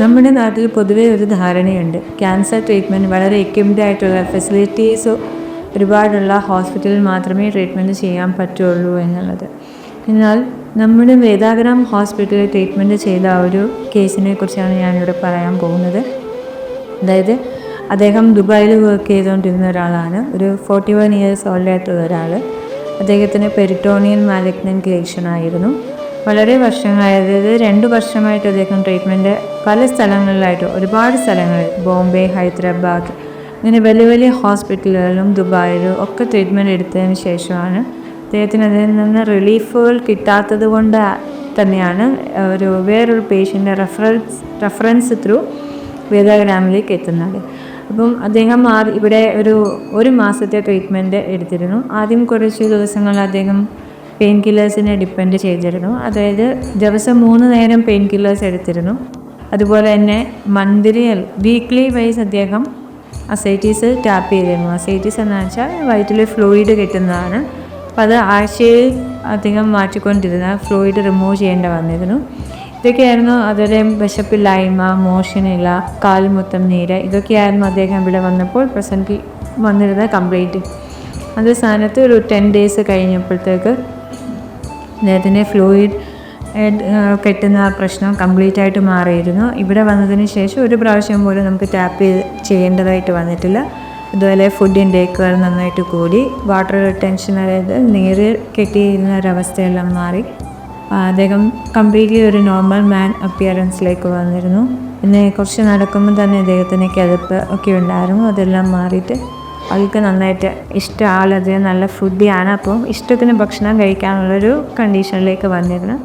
നമ്മുടെ നാട്ടിൽ പൊതുവേ ഒരു ധാരണയുണ്ട്. ക്യാൻസർ ട്രീറ്റ്മെന്റ് വളരെ എക്യുപ്ഡ് ആയിട്ടുള്ള ഫെസിലിറ്റീസ് ഒരുപാടുള്ള ഹോസ്പിറ്റലിൽ മാത്രമേ ട്രീറ്റ്മെന്റ് ചെയ്യാൻ പറ്റുള്ളൂ എന്നുള്ളത്. എന്നാൽ നമ്മുടെ വേദാഗ്രാം ഹോസ്പിറ്റലിൽ ട്രീറ്റ്മെന്റ് ചെയ്ത ഒരു കേസിനെ കുറിച്ചാണ് ഞാനിവിടെ പറയാൻ പോകുന്നത്. അതായത് അദ്ദേഹം ദുബായിൽ വർക്ക് ചെയ്തുകൊണ്ടിരുന്ന ഒരാളാണ്. ഒരു ഫോർട്ടി വൺ ഇയേഴ്സ് ഓൾഡ് ആയിട്ടുള്ള ഒരാൾ അദ്ദേഹത്തിന് പെരിട്ടോണിയൻ മാലിഗ്നൻ ആയിരുന്നു. വളരെ വർഷങ്ങളായി അതായത് രണ്ട് വർഷമായിട്ട് അദ്ദേഹം ട്രീറ്റ്മെന്റ് പല സ്ഥലങ്ങളിലായിട്ട് ഒരുപാട് സ്ഥലങ്ങളിൽ ബോംബെ ഹൈദരാബാദ് ഇങ്ങനെ വലിയ വലിയ ഹോസ്പിറ്റലുകളിലും ദുബായിലും ഒക്കെ ട്രീറ്റ്മെന്റ് എടുത്തതിന് ശേഷമാണ് അദ്ദേഹത്തിന് അതിൽ നിന്ന് റിലീഫുകൾ കിട്ടാത്തത് കൊണ്ട് തന്നെയാണ് ഒരു വേറൊരു പേഷ്യന്റെ റെഫറൻസ് റെഫറൻസ് ത്രൂ വേദഗ്രാമിലേക്ക് എത്തുന്നത്. അപ്പം അദ്ദേഹം ഇവിടെ ഒരു ഒരു മാസത്തെ ട്രീറ്റ്മെന്റ് എടുത്തിരുന്നു. ആദ്യം കുറച്ച് ദിവസങ്ങൾ അദ്ദേഹം പെയിൻ കില്ലേഴ്സിനെ ഡിപ്പെൻഡ് ചെയ്തിരുന്നു. അതായത് ദിവസം മൂന്ന് നേരം പെയിൻ കില്ലേഴ്സ് എടുത്തിരുന്നു. അതുപോലെ തന്നെ മന്ത്ലി വീക്ക്ലി വൈസ് അദ്ദേഹം അസൈറ്റീസ് ടാപ്പ് ചെയ്തിരുന്നു. അസൈറ്റീസ് എന്ന് വെച്ചാൽ വയറ്റിൽ ഫ്ലൂയിഡ് കിട്ടുന്നതാണ്. അപ്പോൾ അത് ആഴ്ചയിൽ അധികം മാറ്റിക്കൊണ്ടിരുന്ന ഫ്ലൂയിഡ് റിമൂവ് ചെയ്യേണ്ട വന്നിരുന്നു. ഇതൊക്കെയായിരുന്നു അതുപോലെ വിശപ്പില്ലായ്മ മോഷനില്ല കാൽമുത്തം നീര് ഇതൊക്കെയായിരുന്നു അദ്ദേഹം ഇവിടെ വന്നപ്പോൾ പ്രസന്റ് വന്നിരുന്ന കംപ്ലീറ്റ് അത് സ്ഥാനത്ത് ഒരു ടെൻ ഡേയ്സ് കഴിഞ്ഞപ്പോഴത്തേക്ക് അദ്ദേഹത്തിന്റെ ഫ്ലൂയിഡ് കെട്ടുന്ന ആ പ്രശ്നം കംപ്ലീറ്റ് ആയിട്ട് മാറിയിരുന്നു. ഇവിടെ വന്നതിന് ശേഷം ഒരു പ്രാവശ്യം പോലും നമുക്ക് ടാപ്പ് ചെയ്യേണ്ടതായിട്ട് വന്നിട്ടില്ല. അതുപോലെ ഫുഡ് ഇൻടേക്കുകൾ നന്നായിട്ട് കൂടി. വാട്ടർ റിട്ടൻഷൻ അതായത് നീര് കെട്ടിയിരുന്ന ഒരവസ്ഥയെല്ലാം മാറി. അദ്ദേഹം കംപ്ലീറ്റ്ലി ഒരു നോർമൽ മാൻ അപ്പിയറൻസിലേക്ക് വന്നിരുന്നു. പിന്നെ കുറച്ച് നടക്കുമ്പോൾ തന്നെ അദ്ദേഹത്തിന് കിതപ്പ് ഒക്കെ ഉണ്ടായിരുന്നു. അതെല്ലാം മാറിയിട്ട് ആൾക്ക് നന്നായിട്ട് ഇഷ്ടമാളത് നല്ല ഫുഡിയാണ്. അപ്പോൾ ഇഷ്ടത്തിന് ഭക്ഷണം കഴിക്കാനുള്ളൊരു കണ്ടീഷനിലേക്ക് വന്നിരുന്നു.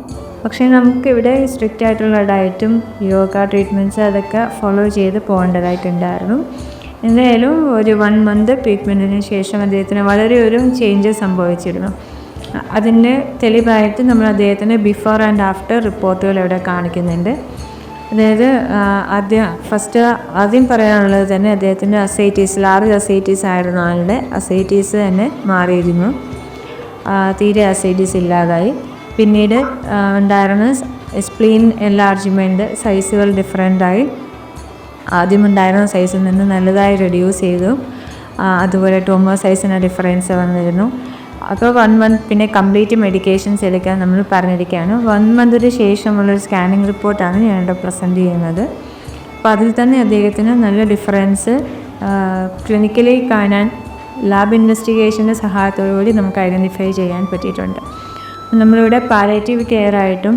പക്ഷേ നമുക്കിവിടെ സ്ട്രിക്റ്റ് ആയിട്ടുള്ള ഡയറ്റും യോഗ ട്രീറ്റ്മെന്റ്സ് അതൊക്കെ ഫോളോ ചെയ്ത് പോകേണ്ടതായിട്ടുണ്ടായിരുന്നു. എന്തായാലും ഒരു വൺ മന്ത് ട്രീറ്റ്മെന്റിന് ശേഷം അദ്ദേഹത്തിന് വളരെ ഒരു ചേഞ്ചസ് സംഭവിച്ചിരുന്നു. അതിന്റെ തെളിവായിട്ട് നമ്മൾ അദ്ദേഹത്തിന്റെ ബിഫോർ ആൻഡ് ആഫ്റ്റർ റിപ്പോർട്ടുകൾ ഇവിടെ കാണിക്കുന്നുണ്ട്. അതായത് ആദ്യം ഫസ്റ്റ് ആദ്യം പറയാനുള്ളത് തന്നെ അദ്ദേഹത്തിന്റെ അസൈറ്റീസ് ലാർജ് അസൈറ്റീസ് ആയിരുന്ന ആളുടെ അസൈറ്റീസ് തന്നെ മാറിയിരുന്നു. തീരെ അസൈറ്റീസ് ഇല്ലാതായി. പിന്നീട് ഉണ്ടായിരുന്ന സ്പ്ലീൻ എൻലാർജ്മെന്റ് സൈസുകൾ ഡിഫറെന്റായി ആദ്യം ഉണ്ടായിരുന്ന സൈസിൽ നിന്ന് നല്ലതായി റെഡ്യൂസ് ചെയ്തു. അതുപോലെ ടോമോ സൈസിന് ഡിഫറൻസ് വന്നിരുന്നു. അപ്പോൾ വൺ മന്ത് പിന്നെ കംപ്ലീറ്റ് മെഡിക്കേഷൻസ് എടുക്കാൻ നമ്മൾ പറഞ്ഞിരിക്കുകയാണ്. വൺ മന്തിന് ശേഷമുള്ളൊരു സ്കാനിങ് റിപ്പോർട്ടാണ് ഞാനിവിടെ പ്രസന്റ് ചെയ്യുന്നത്. അപ്പോൾ അതിൽ തന്നെ അദ്ദേഹത്തിന് നല്ല ഡിഫറൻസ് ക്ലിനിക്കലി കാണാൻ ലാബ് ഇൻവെസ്റ്റിഗേഷന്റെ സഹായത്തോടുകൂടി നമുക്ക് ഐഡന്റിഫൈ ചെയ്യാൻ പറ്റിയിട്ടുണ്ട്. നമ്മളിവിടെ പാലേറ്റീവ് കെയർ ആയിട്ടും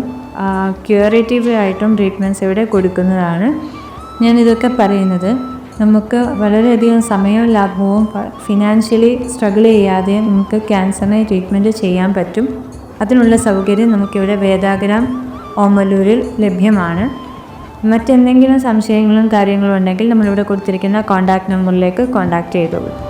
ക്യൂറേറ്റീവ് ആയിട്ടും ട്രീറ്റ്മെന്റ്സ് ഇവിടെ കൊടുക്കുന്നതാണ്. ഞാൻ ഇതൊക്കെ പറയുന്നത്. നമുക്ക് വളരെയധികം സമയവും ലാഭവും ഫിനാൻഷ്യലി സ്ട്രഗിൾ ചെയ്യാതെ നമുക്ക് ക്യാൻസറിനെ ട്രീറ്റ്മെന്റ് ചെയ്യാൻ പറ്റും. അതിനുള്ള സൗകര്യം നമുക്കിവിടെ വേദാഗ്രാം ഓമലൂരിൽ ലഭ്യമാണ്. മറ്റെന്തെങ്കിലും സംശയങ്ങളും കാര്യങ്ങളും ഉണ്ടെങ്കിൽ നമ്മളിവിടെ കൊടുത്തിരിക്കുന്ന കോൺടാക്റ്റ് നമ്പറിലേക്ക് കോൺടാക്റ്റ് ചെയ്തോളൂ.